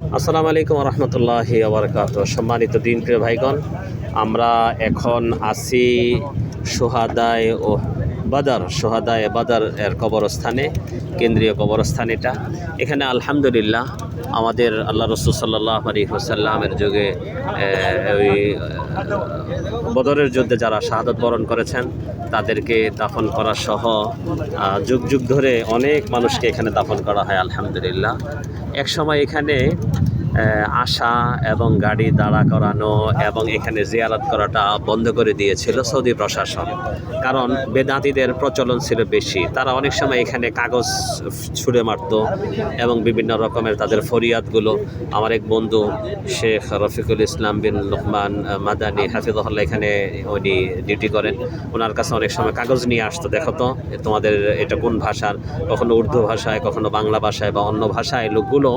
আসসালামু আলাইকুম রহমতুল্লাহি আবরকাত সম্মানিত দিন প্রিয় ভাইগণ আমরা এখন আসি সোহাদায় ও বাদার সোহাদায় বাদার এর কবরস্থানে, কেন্দ্রীয় কবরস্থান এটা। এখানে আলহামদুলিল্লাহ আমাদের আল্লাহ রসুল সাল্লাহ আলী হুসাল্লামের যুগে ওই বদরের যুদ্ধে যারা শাহাদত বরণ করেছেন, তাদেরকে দাফন করা সহ যুগ যুগ ধরে অনেক মানুষকে এখানে দাফন করা হয়, আলহামদুলিল্লাহ। এক সময় এখানে আসা এবং গাড়ি দাঁড়া করানো এবং এখানে জিয়ারত করাটা বন্ধ করে দিয়েছিল সৌদি প্রশাসন। কারণ বেদাতিদের প্রচলন ছিল বেশি। তারা অনেক সময় এখানে কাগজ ছুঁড়ে মারত এবং বিভিন্ন রকমের তাদের ফরিয়াদগুলো। আমার এক বন্ধু, শেখ রফিকুল ইসলাম বিন লোকমান মাদানি হাফিজুল্লাহ এখানে উনি ডিউটি করেন। ওনার কাছে অনেক সময় কাগজ নিয়ে আসতো, দেখো তো, তোমাদের এটা কোন ভাষার? কখনো উর্দু ভাষায়, কখনো বাংলা ভাষায় বা অন্য ভাষায় লোকগুলো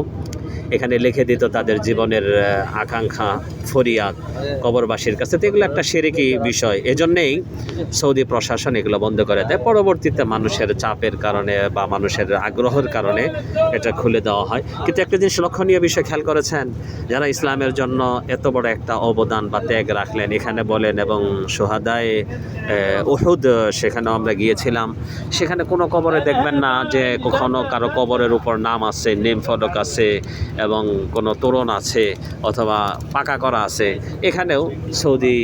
এখানে লিখে দিত তাদের জীবনের আকাঙ্ক্ষা, ফরিয়াদ, কবরবাসীর কাছে। তো এগুলো একটা সেরেকি বিষয়। এজন্যেই সৌদি প্রশাসন এগুলো বন্ধ করে দেয়। পরবর্তীতে মানুষের চাপের কারণে বা মানুষের আগ্রহের কারণে এটা খুলে দেওয়া হয়। কিন্তু একটা জিনিস লক্ষণীয় বিষয় খেয়াল করেছেন? যারা ইসলামের জন্য এত বড় একটা অবদান বা ত্যাগ রাখলেন, এখানে বলেন এবং সোহাদায় ওহুদ সেখানেও আমরা গিয়েছিলাম। সেখানে কোনো কবরে দেখবেন না যে কখনো কারও কবরের উপর নাম আছে নেম ফলক আছে এবং কোনো তোরণ আছে অথবা পাকা করা আছে, এখানেও সৌদি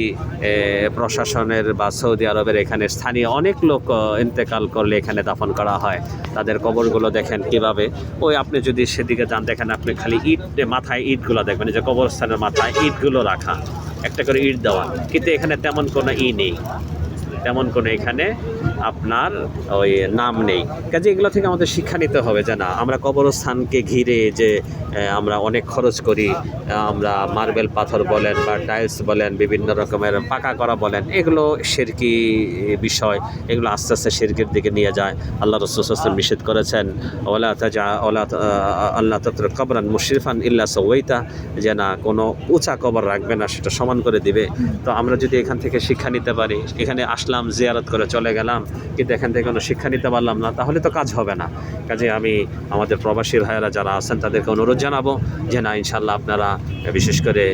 প্রশাসনের বা সৌদি আরবের এখানে স্থানীয় অনেক লোক ইন্তেকাল করলে এখানে দাফন করা হয়। তাদের কবরগুলো দেখেন কীভাবে। ওই আপনি যদি সেদিকে যান, দেখেন আপনি খালি ইট মাথায় ইটগুলো দেখবেন যে কবরস্থানের মাথায় ইটগুলো রাখা, একটা করে ইট দেওয়া। কিন্তু এখানে তেমন কোনো ই নেই। তেমন কোনো এখানে আপনার ওই নাম নেই। কাজে এগুলো থেকে আমাদের শিক্ষা নিতে হবে যে না, আমরা কবরস্থানকে ঘিরে যে আমরা অনেক খরচ করি আমরা মার্বেল পাথর বলেন বা টাইলস বলেন, বিভিন্ন রকমের পাকা করা বলেন, এগুলো শিরকি বিষয়, এগুলো আস্তে আস্তে শিরকের দিকে নিয়ে যায়। আল্লাহ রসুল নিষেধ করেছেন ওলা তাজা ওলা আল্লাহ তত্র কবরান মুশরিফান ইল্লা সৌইতা যে না, কোনো উঁচা কবর রাখবে না, সেটা সমান করে দিবে। তো আমরা যদি এখান থেকে শিক্ষা নিতে পারি, এখানে আসলাম জিয়ারত করে চলে গেলাম, কিন্তু এখান থেকে কোনো শিক্ষা নিতে পারলাম না, তাহলে তো কাজ হবে না। কাজে আমি আমাদের প্রবাসী ভাইয়েরা যারা আছেন, তাদেরকে অনুরোধ জানাব যে না ইনশাল্লাহ আপনারা বিশেষ করে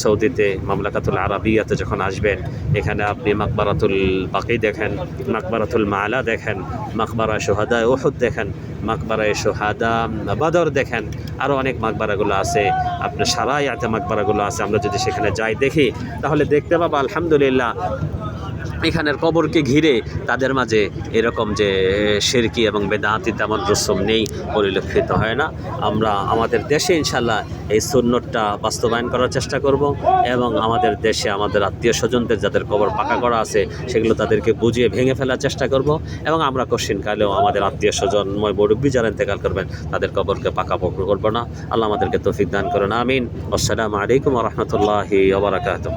সৌদিতে, মামলাকাতুল আরবিয়াতে যখন আসবেন, এখানে আপনি মাকবারাতুল বাকি দেখেন, মাকবারাতুল মালা দেখেন মাকবারা সোহাদা ওহুদ দেখেন, মাকবারায় সোহাদা বাদর দেখেন আরও অনেক মাকবারাগুলো আছে। আপনার সারা ইয়াতে মাকবারাগুলো আছে, আমরা যদি সেখানে যাই দেখি, তাহলে দেখতে পাবো, আলহামদুলিল্লাহ এখানের কবরকে ঘিরে তাদের মাঝে এরকম যে শিরকি এবং বেদাতি তেমন রসম নেই পরিলক্ষিত হয় না। আমরা আমাদের দেশে ইনশাল্লাহ এই সুন্নতটা বাস্তবায়ন করার চেষ্টা করব এবং আমাদের দেশে আমাদের আত্মীয় স্বজনদের যাদের কবর পাকা করা আছে, সেগুলো তাদেরকে বুঝিয়ে ভেঙে ফেলার চেষ্টা করব এবং আমরা কশিনকালেও আমাদের আত্মীয় স্বজনময় মুরব্বী যারা ইন্তেকাল করবেন, তাদের কবরকে পাকা পক্র করব না। আল্লাহ আমাদেরকে তৌফিক দান করুন, আমিন। আসসালামু আলাইকুম রহমতুল্লাহি ওবরাকাতুহ